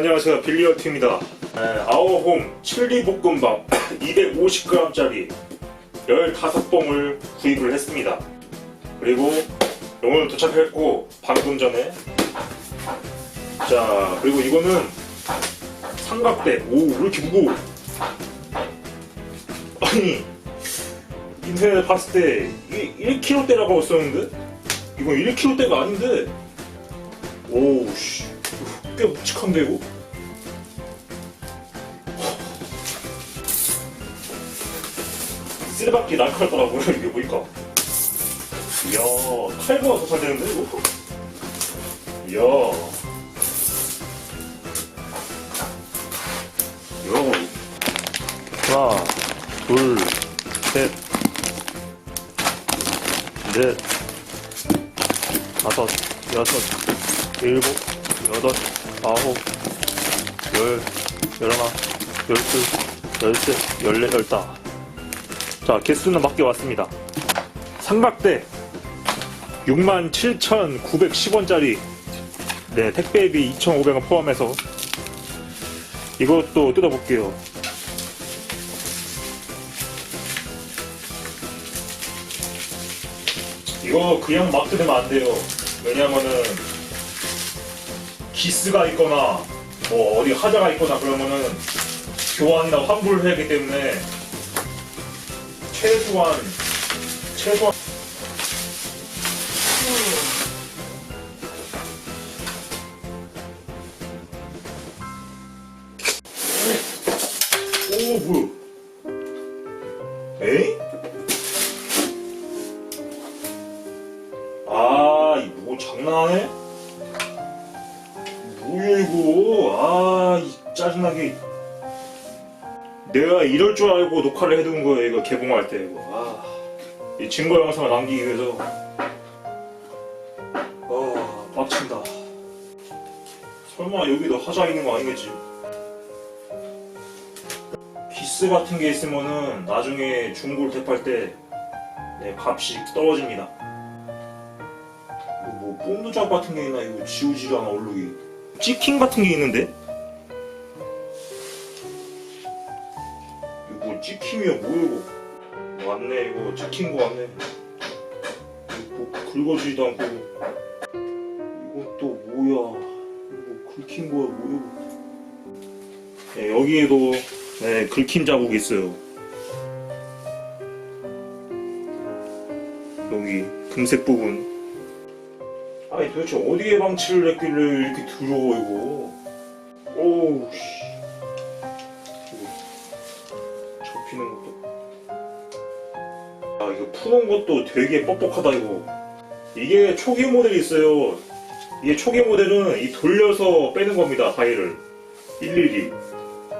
안녕하세요. 빌리어트입니다. 네, 아워홈 칠리 볶음밥 250g짜리 15봉을 구입을 했습니다. 그리고 오늘 도착했고 방금 전에 자 그리고 이거는 삼각대. 오왜 이렇게 무거워? 아니 인터넷에 봤을 때 이게 1kg대라고 썼는데? 이건 1kg대가 아닌데? 오우 씨. 꽤 묵직한데 이거? 쓰레받기 날카롭더라고요. 이게 보니까. 이야 칼보다 더 잘 되는데 이거? 이야. 이야 하나 둘셋넷. 다섯 여섯 일곱 여덟 아홉 열 열하나 열둘 열셋 열넷 열다 자 개수는 맞게 왔습니다. 삼각대 67,910원짜리 네 택배비 2,500원 포함해서 이것도 뜯어볼게요. 이거 그냥 막 뜯으면 안 돼요. 왜냐면은 기스가 있거나 뭐 어디 하자가 있거나 그러면은 교환이나 환불을 해야 하기 때문에 최소한 최소한 오 뭐야 에이? 아 이거 뭐 장난하네? 이럴 줄 알고 녹화를 해둔 거예요 이거 개봉할 때 이거. 아 이 증거 영상을 남기기 위해서. 아 빡친다. 설마 여기도 하자 있는 거 아니겠지? 기스 같은 게 있으면은 나중에 중고를 대팔 때 네, 값이 떨어집니다. 뭐 본드잡 같은 게 있나? 이거 지우지도 않아 얼룩이. 치킨 같은 게 있는데? 뭐 찍힘이야 뭐야 이거 왔네 이거. 찍힌 거 왔네. 뭐 긁어지지도 않고. 이건 또 뭐야. 이거 긁힌 거야 뭐야. 네, 여기에도 네, 긁힌 자국이 있어요. 여기 금색 부분. 아니 도대체 어디에 방치를 했길래 이렇게 더러워 이거? 오우 씨 접히는 것도. 아 이거 푸는 것도 되게 뻑뻑하다 이거. 이게 초기 모델이 있어요. 이게 초기 모델은 이 돌려서 빼는 겁니다 파일을 일일이.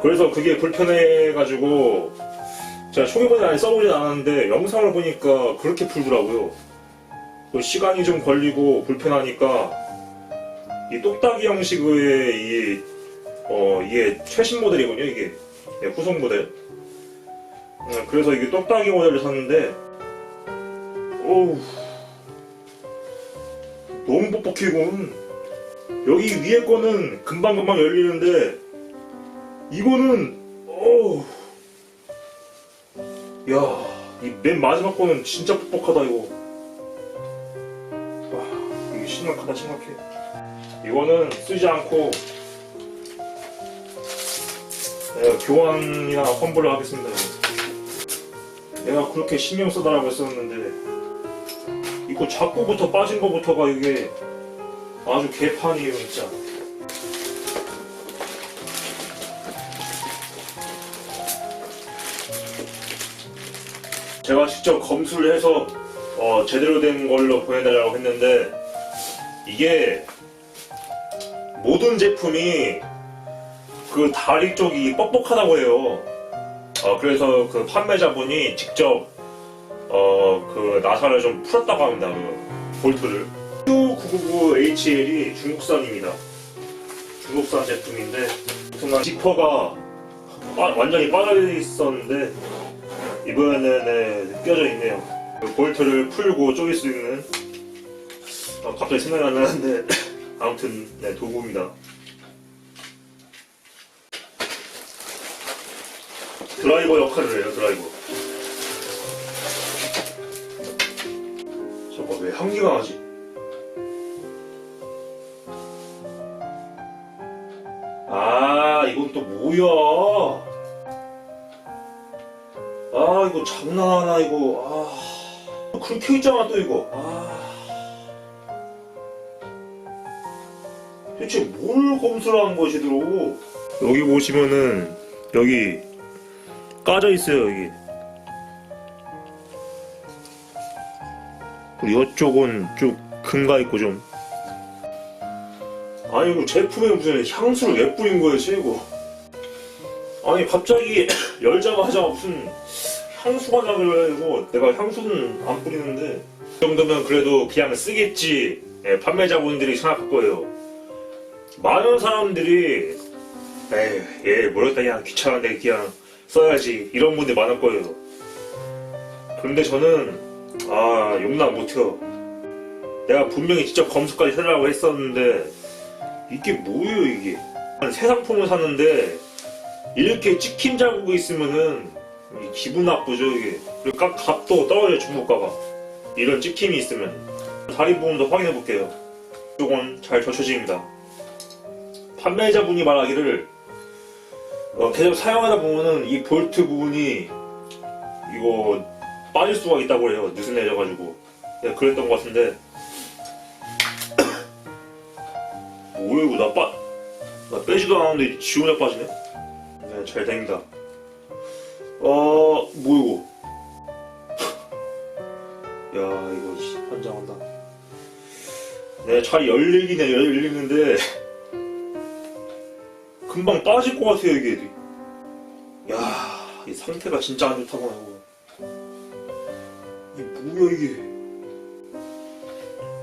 그래서 그게 불편해가지고 제가 초기 모델 아예 써보진 않았는데 영상을 보니까 그렇게 풀더라고요. 또 시간이 좀 걸리고 불편하니까 이 똑딱이 형식의 이 어, 이게 최신 모델이군요 이게. 네, 후속 모델 음, 그래서 이게 똑딱이 모델을 샀는데 어우 너무 뻑뻑해 이건 여기 위에 거는 금방금방 열리는데 이거는 어우. 야이 맨 마지막 거는 진짜 뻑뻑하다 이거. 와 이게 심각하다 심각해. 이거는 쓰지 않고 내가 교환이나 환불을 하겠습니다 이거. 내가 그렇게 신경 써달라고 했었는데 이거 자꾸부터 빠진 거부터가 이게 아주 개판이에요 진짜 제가 직접 검수를 해서 어, 제대로 된 걸로 보내달라고 했는데 이게 모든 제품이 그 다리 쪽이 뻑뻑하다고 해요. 어, 그래서 그 판매자분이 직접 어, 그 나사를 좀 풀었다고 합니다. 그 볼트를. Q999HL이 중국산입니다. 중국산 제품인데 순간 지퍼가 빠- 완전히 빠져 있었는데 이번에는 네, 껴져 있네요. 그 볼트를 풀고 쪼갤 수 있는 어, 갑자기 생각이 안 나는데 아무튼 네, 도구입니다. 드라이버 역할을 해요 드라이버. 저거 왜 향기가 나지? 아 이건 또 뭐야? 아 이거 장난하나 이거. 아. 그렇게 있잖아 또 이거. 아. 대체 뭘 검수를 한 것이더라고 여기 보시면은 여기 까져 있어요 여기. 그리고 이쪽은 쭉 금가 있고 좀. 아니 이거 제품에 무슨 향수를 왜 뿌린 거였지 이거 아니 갑자기 열자마자 무슨 향수가 나그래가지고 내가 향수는 안 뿌리는데. 이 정도면 그래도 그냥 쓰겠지. 예, 판매자분들이 생각할 거예요. 많은 사람들이 에이 얘 모르겠다 그냥 귀찮은데 그냥 써야지. 이런 분들 많을 거예요. 그런데 저는 아 용납 못해요. 내가 분명히 직접 검수까지 해달라고 했었는데 이게 뭐예요 이게? 새 상품을 샀는데 이렇게 찍힌 자국이 있으면은 이 기분 나쁘죠 이게. 그리고 값- 값도 떨어져요 중국가가. 이런 찍힘이 있으면. 다리 부분도 확인해 볼게요. 이건 잘 젖혀집니다. 판매자분이 말하기를 어, 계속 사용하다 보면은 이 볼트 부분이 이거 빠질 수가 있다고 해요 느슨해져가지고 네, 그랬던 것 같은데 이거 나 빠, 나 빼지도 않았는데 지 혼자 빠지네? 네, 잘 됩니다. 어, 뭐 이거? 야, 이거 씨, 환장한다. 네, 잘 열리긴 해, 열리는데 금방 빠질 것 같아요, 이게. 야, 이 상태가 진짜 안 좋다구나, 이거. 이게 뭐야, 이게.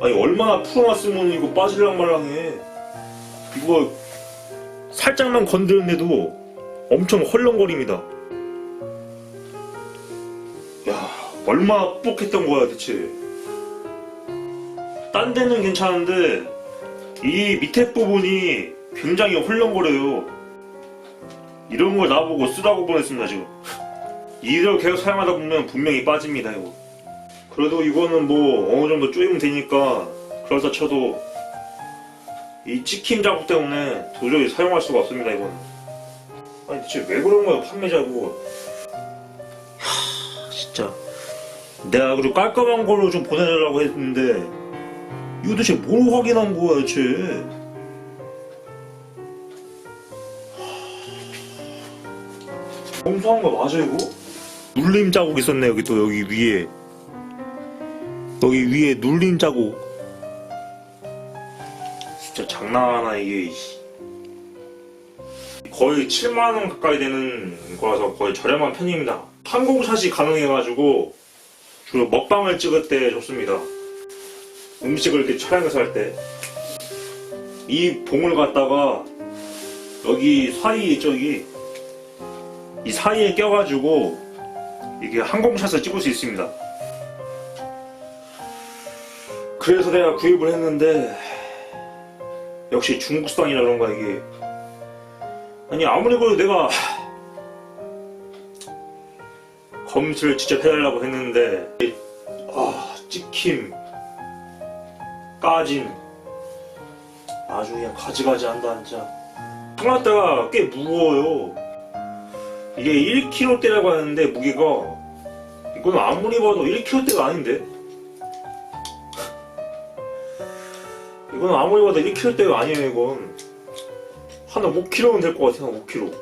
아니, 얼마나 풀어놨으면 이거 빠질랑 말랑해. 이거 살짝만 건드렸는데도 엄청 헐렁거립니다. 야, 얼마나 뻑했던 거야, 대체. 딴 데는 괜찮은데, 이 밑에 부분이 굉장히 헐렁거려요. 이런 걸 나보고 쓰라고 보냈습니다, 지금. 이대로 계속 사용하다 보면 분명히 빠집니다, 이거. 그래도 이거는 뭐 어느 정도 쪼이면 되니까, 그러다 쳐도 이 찍힘 자국 때문에 도저히 사용할 수가 없습니다 이건 아니 대체 왜 그런 거야 판매자고 하 진짜 내가 그리고 깔끔한 걸로 좀 보내달라고 했는데 이거 대체 뭘 확인한 거야 대체 검수한 거 맞아 이거? 눌림 자국 있었네 여기 또 여기 위에. 여기 위에 눌림 자국. 진짜 장난하나 이게. 거의 7만원 가까이 되는 거라서 거의 저렴한 편입니다. 항공샷이 가능해가지고 주로 먹방을 찍을 때 좋습니다. 음식을 이렇게 촬영해서 할 때. 이 봉을 갖다가 여기 사이 저기 이 사이에 껴가지고 이게 항공샷을 찍을 수 있습니다. 그래서 내가 구입을 했는데 역시 중국산이라 그런가 이게. 아니 아무리 그래도 내가 검수를 직접 해달라고 했는데 아 찍힘 까짐 아주 그냥 가지가지 한다 진짜 하나대가 꽤 무거워요 이게 1kg대라고 하는데 무게가 이건 아무리 봐도 1kg대가 아닌데? 이건 아무리 봐도 1kg대가 아니에요 이건. 한 5kg는 될 것 같아요 5kg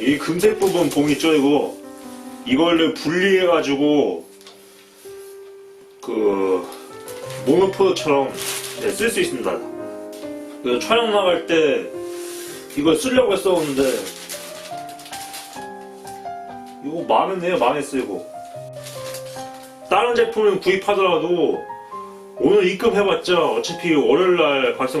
이 금색 부분 봉 있죠 이거? 이걸를 분리해 가지고 그 모노포드처럼 네, 쓸 수 있습니다. 그래서 촬영 나갈 때 이걸 쓰려고 했었는데 이거 망했네요 망했어 이거 다른 제품을 구입하더라도 오늘 입금해봤자 어차피 월요일날 발송